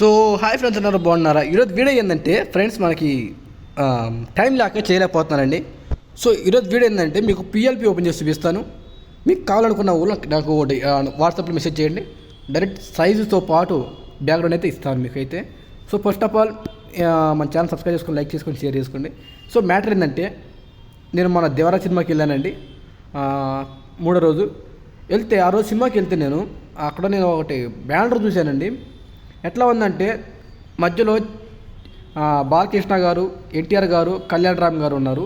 So hi friends అన్నారు బాగున్నారా? ఈరోజు వీడియో ఏంటంటే ఫ్రెండ్స్ మనకి టైం లేక చేయలేకపోతున్నానండి సో ఈరోజు వీడియో ఏంటంటే మీకు పిఎల్పి ఓపెన్ చేసి చూపిస్తాను. మీకు కావాలనుకున్న ఊళ్ళో నాకు ఒకటి వాట్సాప్లో మెసేజ్ చేయండి. డైరెక్ట్ సైజుతో పాటు బ్యాక్గ్రౌండ్ అయితే ఇస్తాను మీకు అయితే సో ఫస్ట్ ఆఫ్ ఆల్ మన ఛానల్ సబ్స్క్రైబ్ చేసుకొని లైక్ చేసుకొని షేర్ చేసుకోండి. సో మ్యాటర్ ఏంటంటే నేను మన దేవరా సినిమాకి వెళ్ళానండి. మూడో రోజు. వెళ్తే ఆ రోజు సినిమాకి వెళ్తే నేను అక్కడ నేను ఒకటి బ్యానర్ చూశానండి. ఎట్లా ఉందంటే మధ్యలో బాలకృష్ణ గారు ఎన్టీఆర్ గారు కళ్యాణ్ రామ్ గారు ఉన్నారు.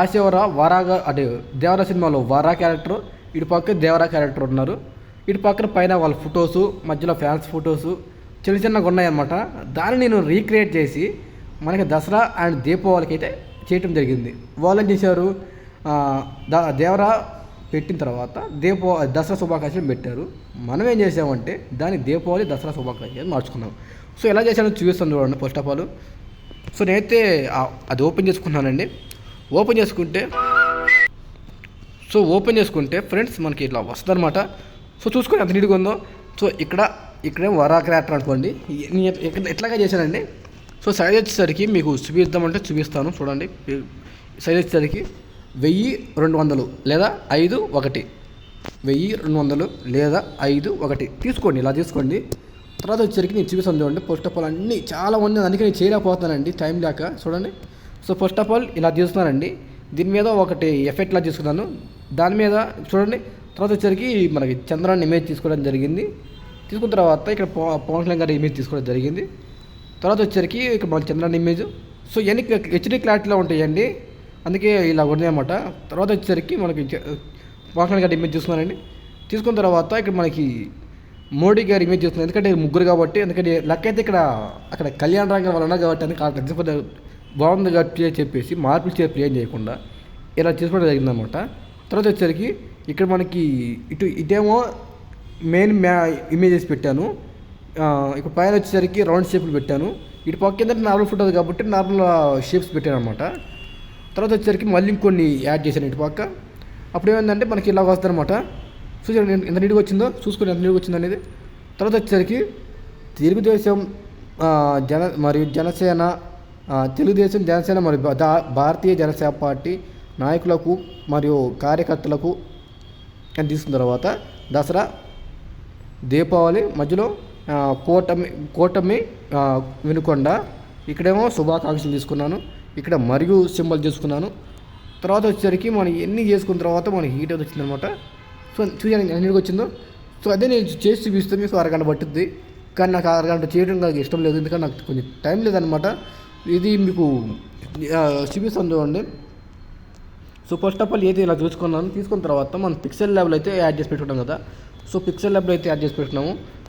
ఆశివర వరా అంటే దేవరా సినిమాలో వరా క్యారెక్టర్ ఇటు పక్క దేవరా క్యారెక్టర్ ఉన్నారు. ఇటు పక్కన పైన వాళ్ళ ఫొటోసు మధ్యలో ఫ్యాన్స్ ఫొటోసు చిన్న చిన్నగా ఉన్నాయన్నమాట. దాన్ని నేను రీక్రియేట్ చేసి మనకి దసరా అండ్ దీపావళికి అయితే చేయటం జరిగింది. వాళ్ళు ఏం చేశారు? ద దేవరా పెట్టిన తర్వాత దీపో దసరా శుభాకాంక్షలు పెట్టారు. మనం ఏం చేసామంటే దాన్ని దీపావళి దసరా శుభాకాంక్షలు మార్చుకున్నాం. సో ఎలా చేశానో చూపిస్తాను చూడండి ఫస్ట్ ఆఫ్ ఆల్ సో నేనైతే అది ఓపెన్ చేసుకున్నానండి ఓపెన్ చేసుకుంటే సో ఓపెన్ చేసుకుంటే ఫ్రెండ్స్ మనకి ఇట్లా వస్తుందన్నమాట. సో చూసుకొని ఎంత నీట్గా ఉందో. సో ఇక్కడ ఇక్కడే వరా క్రాటర్ అనుకోండి. ఎట్లాగా చేశానండి? సో సైజ్ వచ్చేసరికి మీకు చూపిద్దామంటే చూపిస్తాను చూడండి. సైజ్ వచ్చేసరికి వెయ్యి రెండు వందలు లేదా ఐదు ఒకటి. వెయ్యి రెండు వందలు లేదా ఐదు ఒకటి. తీసుకోండి ఇలా తీసుకోండి. తర్వాత వచ్చేసరికి నేను చూపిస్తాను చూడండి ఫస్ట్ ఆఫ్ ఆల్ అన్నీ చాలా మంది అందుకే నేను చేయలేకపోతున్నానండి టైం లేక. చూడండి. సో ఫస్ట్ ఆఫ్ ఆల్ ఇలా తీస్తున్నానండి. దీని మీద ఒకటి ఎఫెక్ట్లా తీసుకున్నాను. దాని మీద చూడండి. తర్వాత వచ్చేసరికి మనకి చంద్రాన్ని ఇమేజ్ తీసుకోవడం జరిగింది. తీసుకున్న తర్వాత ఇక్కడ పవన్ కళ్యాణ్ గారి ఇమేజ్ తీసుకోవడం జరిగింది. తర్వాత వచ్చేసరికి ఇక్కడ మన చంద్రాన్ని ఇమేజ్ సో ఇవన్నీ హెచ్డి క్లారిటీలో ఉంటాయండి? అందుకే ఇలా ఉన్నాయన్నమాట తర్వాత వచ్చేసరికి మనకి చ- గారి ఇమేజ్ తీసుకున్నానండి తీసుకున్న తర్వాత ఇక్కడ మనకి మోడీ గారి ఇమేజ్ చేస్తున్నాను. ఎందుకంటే ముగ్గురు కాబట్టి ఎందుకంటే లెక్క అయితే ఇక్కడ అక్కడ కళ్యాణ్ రంగం వాళ్ళు ఉన్నారు కాబట్టి అని ఎగ్జాంపుల్ బాగుంది కాబట్టి అని చెప్పేసి మార్పులు చేసి ప్లేన్ చేయకుండా ఇలా చేసుకోవడం జరిగిందనమాట తర్వాత వచ్చేసరికి ఇక్కడ మనకి ఇటు ఇటేమో మెయిన్ మ్యా ఇమేజెస్ పెట్టాను. ఇక్కడ పైన వచ్చేసరికి రౌండ్ షేప్లు పెట్టాను. ఇటు పక్క కింద నార్మల్ ఫుట్ అది కాబట్టి నార్మల్ షేప్స్ పెట్టాను అనమాట తర్వాత వచ్చేసరికి మళ్ళీ ఇంకొన్ని యాడ్ చేశాను ఇటు పక్క. అప్పుడు ఏమైందంటే మనకి ఇలా వస్తుందన్నమాట. చూసాను ఎంత నీట్గా వచ్చిందో? చూసుకుని ఎంత నీట్గా వచ్చిందో అనేది. తర్వాత వచ్చేసరికి తెలుగుదేశం జన మరియు జనసేన తెలుగుదేశం జనసేన మరియు దా- భారతీయ జనసేన పార్టీ నాయకులకు మరియు కార్యకర్తలకు అని తీసుకున్న తర్వాత దసరా దీపావళి మధ్యలో కూటమి కూటమి వినుకొండ. ఇక్కడేమో శుభాకాంక్షలు తీసుకున్నాను. ఇక్కడ మరియు సింబల్ చేసుకున్నాను. తర్వాత వచ్చేసరికి మనం ఎన్ని చేసుకున్న తర్వాత మనకి హీట్ అది వచ్చిందనమాట సో చూసాను ఎన్నిటికి వచ్చిందో. సో అదే నేను చేసి చూపిస్తే మీకు అరగంట పట్టుద్ది. కానీ నాకు అరగంట చేయడం నాకు ఇష్టం లేదు. ఎందుకంటే నాకు కొంచెం టైం లేదనమాట ఇది మీకు చూపిస్తాను చూడండి. సో ఫస్ట్ ఆఫ్ ఆల్ ఏది ఇలా చూసుకున్నాను. తీసుకున్న తర్వాత మనం పిక్సెల్ ల్యాబ్లో అయితే యాడ్ చేసి పెట్టుకున్నాం కదా. సో పిక్సెల్ ల్యాబ్లో అయితే యాడ్ చేసి పెట్టుకున్నాము.